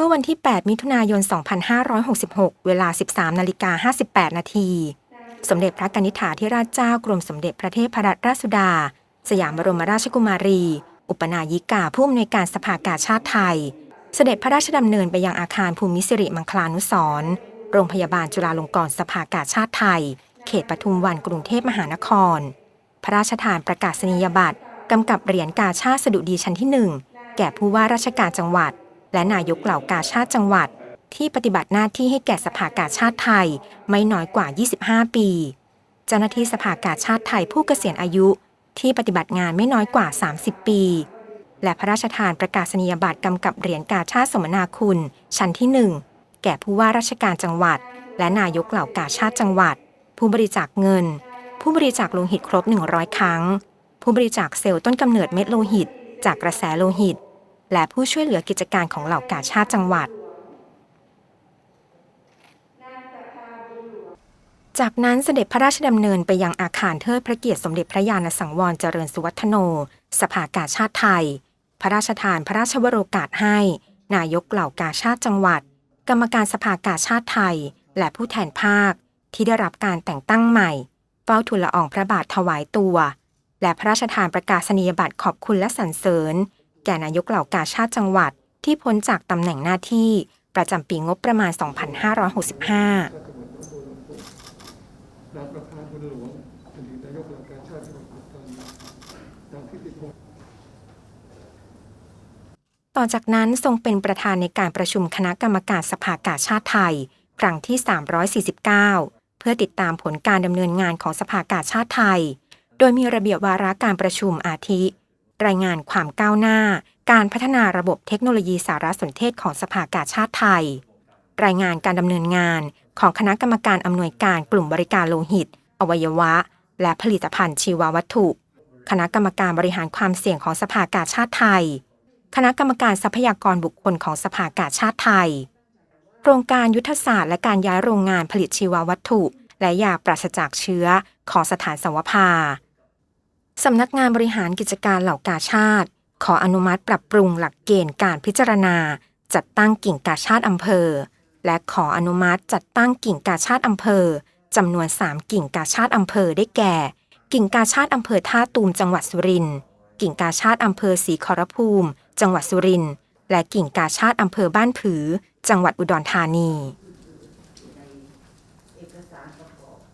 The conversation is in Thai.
มื่อวันที่ 8 มิถุนายน 2566 เวลา 13นาฬิกา58 นาที สมเด็จพระกนิษฐาธิราชเจ้ากรมสมเด็จพระเทพรัตนราชสุดา สยามบรมราชกุมารี อุปนายิกาผู้อำนวยการสภากาชาติไทย เสด็จพระราชดำเนินไปยังอาคารภูมิสิริมังคลานุสรโรงพยาบาลจุฬาลงกรณ์สภากาชาติไทย เขตปทุมวันกรุงเทพมหานคร พระราชทานประกาศนียบัตรกำกับเหรียญกาชาติสดุดีชั้นที่ 1 แก่ผู้ว่าราชการจังหวัด และนายกเหล่ากาชาติจังหวัด ที่ปฏิบัติหน้าที่ให้แก่สภากาชาติไทยไม่น้อยกว่า 25 ปี เจ้าหน้าที่สภากาชาติไทยผู้เกษียณอายุ ที่ปฏิบัติงานไม่น้อยกว่า 30 ปี และพระราชทานประกาศนียบัตรกำกับเหรียญกาชาติสมนาคุณ ชั้นที่ 1 แก่ผู้ว่าราชการจังหวัด และนายกเหล่ากาชาติจังหวัด ผู้บริจาคเงิน ผู้บริจาคโลหิตครบ 100 ครั้ง ผู้บริจาคเซลล์ต้นกำเนิดเม็ดโลหิต จากกระแสโลหิต และผู้ช่วยเหลือกิจการของเหล่ากาชาติจังหวัด จากนั้นเสด็จพระราชดำเนินไปยังอาคารเทิดพระเกียรติสมเด็จพระญาณสังวรเจริญสุวัฒโน สภากาชาติไทย พระราชทานพระราชวโรกาสให้ นายกเหล่ากาชาติจังหวัด กรรมการสภากาชาติไทย และผู้แทนภาค ที่ได้รับการแต่งตั้งใหม่เฝ้าทูลละอองพระบาทถวายตัว และพระราชทานประกาศนียบัตรขอบคุณและสรรเสริญ แก่นายกเหล่ากาชาติจังหวัด ที่พ้นจากตำแหน่งหน้าที่ประจำปีงบประมาณ 2565นายประธาบุญหลวงอดีตนายกเหล่ากาชาติจังหวัดปัตตานีดังที่ติพงต่อจากนั้นทรงเป็นประธานในการประชุมคณะกรรมการสภากาชาติไทย ครั้งที่ 349 เพื่อติดตามผลการดำเนินงานของสภากาชาติไทย โดยมีระเบียบวาระการประชุมอาทิ รายงานความก้าวหน้า การพัฒนาระบบเทคโนโลยีสารสนเทศของสภากาชาติไทย รายงานการดำเนินงานของคณะกรรมการอำนวยการกลุ่มบริการโลหิต อวัยวะ และผลิตภัณฑ์ชีววัตถุ คณะกรรมการบริหารความเสี่ยงของสภากาชาติไทย คณะกรรมการทรัพยากรบุคคลของสภากาชาติไทย โครงการยุทธศาสตร์และการย้ายโรงงานผลิตชีววัตถุ และยาปราศจากเชื้อของสถานสวภา สำนักงานบริหารกิจการเหล่ากาชาติ ขออนุมัติปรับปรุงหลักเกณฑ์การพิจารณา จัดตั้งกิ่งกาชาติอำเภอ และขออนุมัติจัดตั้งกิ่งกาชาติอำเภอจำนวน 3 กิ่งกาชาติอำเภอได้แก่ กิ่งกาชาติอำเภอท่าตูมจังหวัดสุรินทร์กิ่งกาชาติอำเภอศรีขอรภูมิ จังหวัดสุรินทร์และกิ่งกาชาติอำเภอบ้านผือ จังหวัดอุดรธานี